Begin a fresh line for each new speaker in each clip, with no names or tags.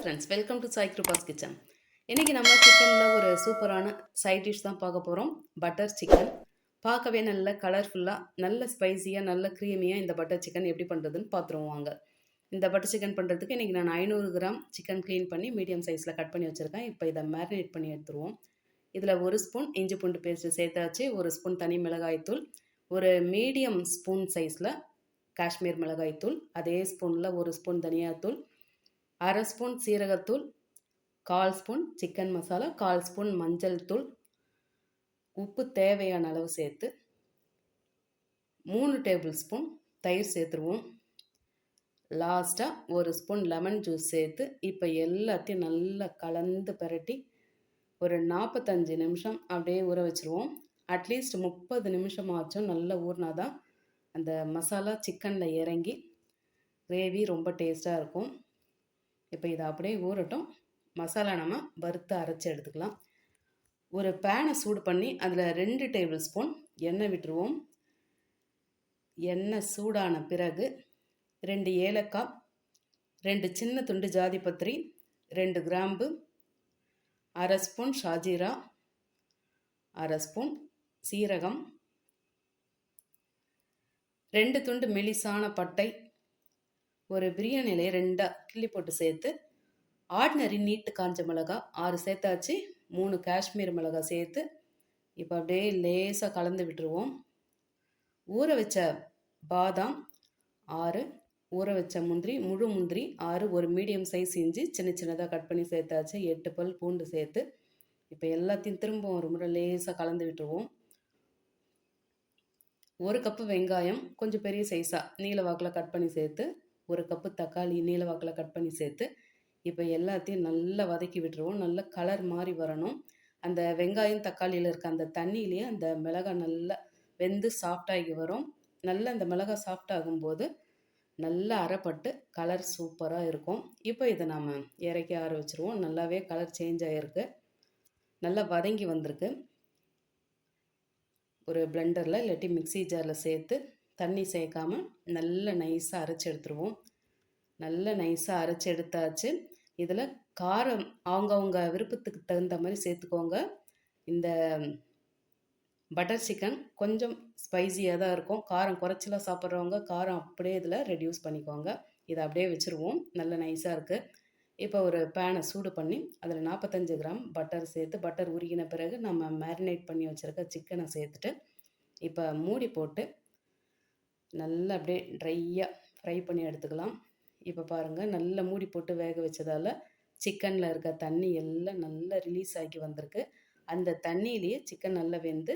Friends welcome to Sai Kirupa's kitchen இன்றைக்கி நம்ம சிக்கனில் ஒரு சூப்பரான சைட் டிஷ் தான் பார்க்க போகிறோம் பட்டர் சிக்கன் பார்க்கவே நல்ல கலர்ஃபுல்லாக நல்ல ஸ்பைசியாக நல்ல க்ரீமியாக இந்த பட்டர் சிக்கன் எப்படி பண்ணுறதுன்னு பார்த்துருவோம் வாங்க. இந்த பட்டர் சிக்கன் பண்ணுறதுக்கு இன்றைக்கி நான் ஐநூறு கிராம் சிக்கன் க்ளீன் பண்ணி மீடியம் சைஸில் கட் பண்ணி வச்சுருக்கேன். இப்போ இதை மேரினேட் பண்ணி எடுத்துருவோம். இதில் ஒரு ஸ்பூன் இஞ்சி பூண்டு பேஸ்ட்டு சேர்த்தாச்சு. ஒரு ஸ்பூன் தனி மிளகாய்த்தூள். ஒரு மீடியம் ஸ்பூன் சைஸில் காஷ்மீர் மிளகாய்த்தூள். அதே ஸ்பூனில் ஒரு ஸ்பூன் தனியாத்தூள். அரை ஸ்பூன் சீரகத்தூள் கால் ஸ்பூன் சிக்கன் மசாலா கால் ஸ்பூன் மஞ்சள் தூள் உப்பு தேவையான அளவு சேர்த்து மூணு டேபிள் ஸ்பூன் தயிர் சேர்த்துருவோம். லாஸ்ட்டாக ஒரு ஸ்பூன் லெமன் ஜூஸ் சேர்த்து இப்போ எல்லாத்தையும் நல்லா கலந்து பரட்டி ஒரு நாற்பத்தஞ்சு நிமிஷம் அப்படியே ஊற வச்சுருவோம். அட்லீஸ்ட் முப்பது நிமிஷமாச்சும் நல்லா ஊறினா தான் அந்த மசாலா சிக்கனில் இறங்கி கிரேவி ரொம்ப டேஸ்ட்டாக இருக்கும். இப்போ இதை அப்படியே ஊறட்டும். மசாலா நம்ம வறுத்து அரைச்சி எடுத்துக்கலாம். ஒரு பேனை சூடு பண்ணி அதில் ரெண்டு டேபிள் ஸ்பூன் எண்ணெய் விட்டுருவோம். எண்ணெய் சூடான பிறகு ரெண்டு ஏலக்காய் ரெண்டு சின்ன துண்டு ஜாதிபத்திரி ரெண்டு கிராம்பு அரை ஸ்பூன் ஷாஜீரா அரை ஸ்பூன் சீரகம் ரெண்டு துண்டு மெலிசான பட்டை ஒரு பிரியாணியிலே ரெண்டாக கிள்ளி போட்டு சேர்த்து ஆர்டினரி நீட்டு காஞ்ச மிளகா ஆறு சேர்த்தாச்சு மூணு காஷ்மீர் மிளகா சேர்த்து இப்போ அப்படியே லேசாக கலந்து விட்டுருவோம். ஊற வச்ச பாதாம் ஆறு ஊற வச்ச முந்திரி முழு முந்திரி ஆறு ஒரு மீடியம் சைஸ் இஞ்சி சின்ன சின்னதாக கட் பண்ணி சேர்த்தாச்சு எட்டு பல் பூண்டு சேர்த்து இப்போ எல்லாத்தையும் திரும்ப ஒரு முறை லேசாக கலந்து விட்டுருவோம். ஒரு கப்பு வெங்காயம் கொஞ்சம் பெரிய சைஸாக நீல வாக்கில் கட் பண்ணி சேர்த்து ஒரு கப்பு தக்காளி நீல வாக்கில் கட் பண்ணி சேர்த்து இப்போ எல்லாத்தையும் நல்லா வதக்கி விட்டுருவோம். நல்ல கலர் மாதிரி வரணும். அந்த வெங்காயம் தக்காளியில் இருக்க அந்த தண்ணியிலேயே அந்த மிளகாய் நல்லா வெந்து சாஃப்டாகி வரும். நல்லா அந்த மிளகாய் சாஃப்டாகும்போது நல்லா அரைப்பட்டு கலர் சூப்பராக இருக்கும். இப்போ இதை நாம் இறக்கி ஆற வச்சுருவோம். நல்லாவே கலர் சேஞ்ச் ஆகிருக்கு நல்லா வதங்கி வந்திருக்கு. ஒரு பிளெண்டரில் இல்லாட்டி மிக்சி ஜாரில் சேர்த்து தண்ணி சேர்க்காமல் நல்லா நைஸாக அரைச்சி எடுத்துருவோம். நல்ல நைஸாக அரைச்சி எடுத்தாச்சு. இதில் காரம் அவங்கவுங்க விருப்பத்துக்கு தகுந்த மாதிரி சேர்த்துக்கோங்க. இந்த பட்டர் சிக்கன் கொஞ்சம் ஸ்பைஸியாக தான் இருக்கும். காரம் குறைச்சலாக சாப்பிட்றவங்க காரம் அப்படியே இதில் ரெடியூஸ் பண்ணிக்கோங்க. இதை அப்படியே வச்சுருவோம். நல்ல நைஸாக இருக்குது இப்போ ஒரு பேனை சூடு பண்ணி அதில் நாற்பத்தஞ்சு கிராம் பட்டர் சேர்த்து பட்டர் உருகின பிறகு நம்ம மேரினேட் பண்ணி வச்சுருக்க சிக்கனை சேர்த்துட்டு இப்போ மூடி போட்டு நல்லா அப்படியே ட்ரையாக ஃப்ரை பண்ணி எடுத்துக்கலாம். இப்போ பாருங்கள் நல்லா மூடி போட்டு வேக வச்சதால் சிக்கனில் இருக்க தண்ணி எல்லாம் நல்லா ரிலீஸ் ஆகி வந்திருக்கு. அந்த தண்ணியிலேயே சிக்கன் நல்லா வெந்து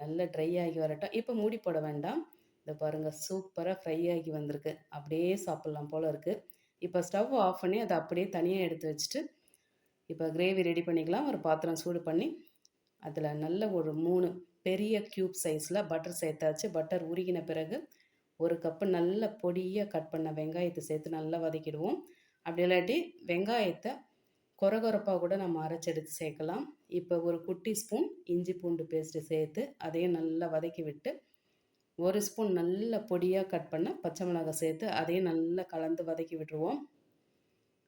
நல்லா ட்ரை ஆகி வரட்டும். இப்போ மூடி போட வேண்டாம். இதை பாருங்கள் சூப்பராக ஃப்ரை ஆகி வந்திருக்கு. அப்படியே சாப்பிட்லாம் போல் இருக்குது இப்போ ஸ்டவ் ஆஃப் பண்ணி அதை அப்படியே தனியாக எடுத்து வச்சுட்டு இப்போ கிரேவி ரெடி பண்ணிக்கலாம். ஒரு பாத்திரம் சூடு பண்ணி அதில் நல்ல ஒரு மூணு பெரிய க்யூப் சைஸில் பட்டர் சேர்த்தாச்சு. பட்டர் உருகின பிறகு ஒரு கப்பு நல்ல பொடியாக கட் பண்ண வெங்காயத்தை சேர்த்து நல்லா வதக்கிடுவோம். அப்படி இல்லாட்டி வெங்காயத்தை கொரகொரப்பாக கூட நம்ம அரைச்செடுத்து சேர்க்கலாம். இப்போ ஒரு குட்டி ஸ்பூன் இஞ்சி பூண்டு பேஸ்ட்டு சேர்த்து அதையும் நல்லா வதக்கி விட்டு ஒரு ஸ்பூன் நல்ல பொடியாக கட் பண்ண பச்சை மிளகாய் சேர்த்து அதையும் நல்லா கலந்து வதக்கி விட்டுருவோம்.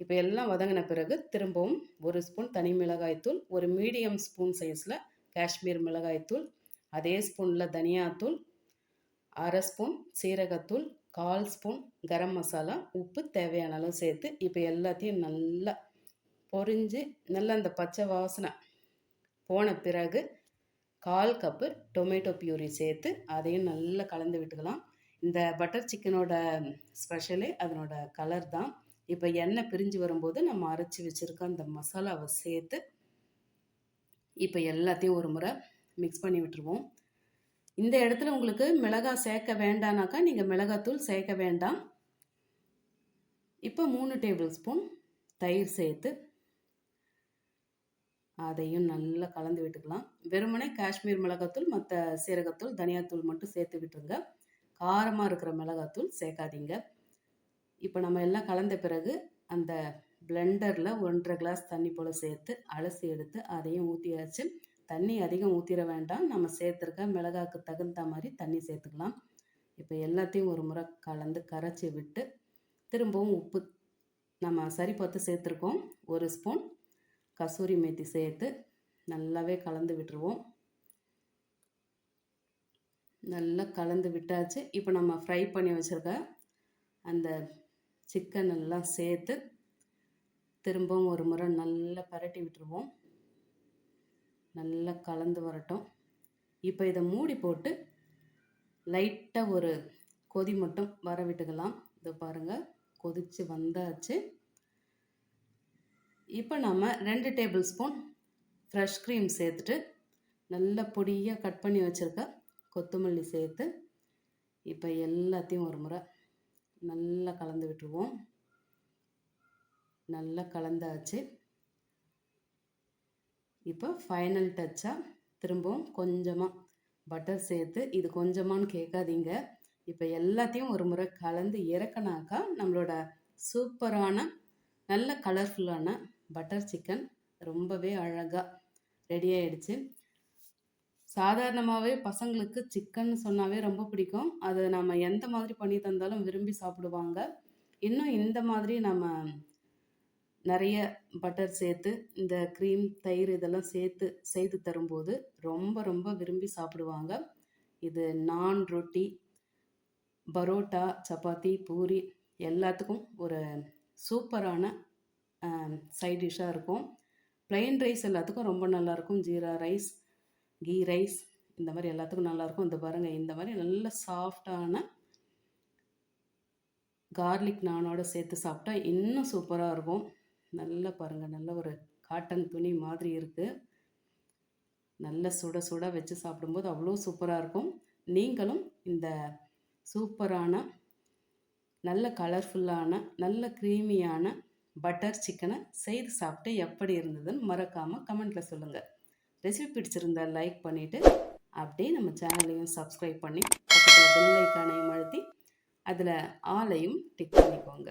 இப்போ எல்லாம் வதங்கின பிறகு திரும்பவும் ஒரு ஸ்பூன் தனி மிளகாய்த்தூள் ஒரு மீடியம் ஸ்பூன் சைஸில் காஷ்மீர் மிளகாய்த்தூள் அதே ஸ்பூனில் தனியாத்தூள் அரை ஸ்பூன் சீரகத்தூள் கால் ஸ்பூன் கரம் மசாலா உப்பு தேவையான அளவு சேர்த்து இப்போ எல்லாத்தையும் நல்லா பொரிஞ்சு நல்லா அந்த பச்சை வாசனை போன பிறகு கால் கப்பு டொமேட்டோ பியூரி சேர்த்து அதையும் நல்லா கலந்து விட்டுக்கலாம். இந்த பட்டர் சிக்கனோட ஸ்பெஷலே அதனோட கலர் தான். இப்போ எண்ணெய் பிரிஞ்சு வரும்போது நம்ம அரைச்சி வச்சுருக்க அந்த மசாலாவை சேர்த்து இப்போ எல்லாத்தையும் ஒரு முறை மிக்ஸ் பண்ணி விட்டுருவோம். இந்த இடத்துல உங்களுக்கு மிளகாய் சேர்க்க வேண்டானாக்கா நீங்கள் மிளகாத்தூள் சேர்க்க வேண்டாம். இப்போ மூணு டேபிள் ஸ்பூன் தயிர் சேர்த்து அதையும் நல்லா கலந்து விட்டுக்கலாம். வெறுமனே காஷ்மீர் மிளகாத்தூள் மற்ற சீரகத்தூள் தனியாத்தூள் மட்டும் சேர்த்து விட்டுருங்க. காரமாக இருக்கிற மிளகாத்தூள் சேர்க்காதீங்க. இப்போ நம்ம எல்லாம் கலந்த பிறகு அந்த பிளெண்டரில் ஒன்றரை கிளாஸ் தண்ணி போல் சேர்த்து அலசி எடுத்து அதையும் ஊற்றியாச்சு தண்ணி அதிகம் ஊற்றிட வேண்டாம். நம்ம சேர்த்துருக்க மிளகாக்கு தகுந்த மாதிரி தண்ணி சேர்த்துக்கலாம். இப்போ எல்லாத்தையும் ஒரு முறை கலந்து கரைச்சி விட்டு திரும்பவும் உப்பு நம்ம சரி பார்த்து சேர்த்துருக்கோம். ஒரு ஸ்பூன் கசூரி மேத்தி சேர்த்து நல்லாவே கலந்து விட்டுருவோம். நல்லா கலந்து விட்டாச்சு. இப்போ நம்ம ஃப்ரை பண்ணி வச்சுருக்க அந்த சிக்கன் எல்லாம் சேர்த்து திரும்பவும் ஒரு முறை நல்லா பரட்டி விட்டுருவோம். நல்லா கலந்து வரட்டும். இப்போ இதை மூடி போட்டு லைட்டாக ஒரு கொதி மட்டும் வர விட்டுக்கலாம். இதை பாருங்கள் கொதித்து வந்தாச்சு. இப்போ நம்ம ரெண்டு டேபிள் ஸ்பூன் ஃப்ரெஷ் க்ரீம் சேர்த்துட்டு நல்ல பொடியாக கட் பண்ணி வச்சுருக்க கொத்தமல்லி சேர்த்து இப்போ எல்லாத்தையும் ஒரு முறை நல்லா கலந்து விட்டுருவோம். நல்லா கலந்தாச்சு. இப்போ ஃபைனல் டச்சாக திரும்பவும் கொஞ்சமாக பட்டர் சேர்த்து இது கொஞ்சமானு கேட்காதீங்க. இப்போ எல்லாத்தையும் ஒரு முறை கலந்து இறக்கினாக்கா நம்மளோட சூப்பரான நல்ல கலர்ஃபுல்லான பட்டர் சிக்கன் ரொம்பவே அழகாக ரெடி ஆகிடுச்சு சாதாரணமாகவே பசங்களுக்கு சிக்கன் சொன்னாவே ரொம்ப பிடிக்கும். அதை நம்ம எந்த மாதிரி பண்ணி தந்தாலும் விரும்பி சாப்பிடுவாங்க. இன்னும் இந்த மாதிரி நம்ம நிறைய பட்டர் சேர்த்து இந்த க்ரீம் தயிர் இதெல்லாம் சேர்த்து செய்து தரும்போது ரொம்ப ரொம்ப விரும்பி சாப்பிடுவாங்க. இது நான் ரொட்டி பரோட்டா சப்பாத்தி பூரி எல்லாத்துக்கும் ஒரு சூப்பரான சைட் டிஷ்ஷாக இருக்கும். ப்ளைன் ரைஸ் எல்லாத்துக்கும் ரொம்ப நல்லாயிருக்கும் ஜீரா ரைஸ் கீ ரைஸ் இந்த மாதிரி எல்லாத்துக்கும் நல்லாயிருக்கும் இந்த பாருங்கள் இந்த மாதிரி நல்ல சாஃப்டான கார்லிக் நானோட சேர்த்து சாப்பிட்டா இன்னும் சூப்பராக இருக்கும். நல்லா பாருங்கள் நல்ல ஒரு காட்டன் துணி மாதிரி இருக்குது நல்ல சுட சுட வச்சு சாப்பிடும்போது அவ்வளோ சூப்பராக இருக்கும். நீங்களும் இந்த சூப்பரான நல்ல கலர்ஃபுல்லான நல்ல க்ரீமியான பட்டர் சிக்கனை செய்து சாப்பிட்டு எப்படி இருந்ததுன்னு மறக்காமல் கமெண்ட்டில் சொல்லுங்கள் ரெசிபி பிடிச்சிருந்தா லைக் பண்ணிவிட்டு அப்படியே நம்ம சேனலையும் சப்ஸ்கிரைப் பண்ணி பக்கத்தில் பெல் ஐக்கானையும் அழுத்தி அதில் ஆலையும் டிக் பண்ணிக்கோங்க.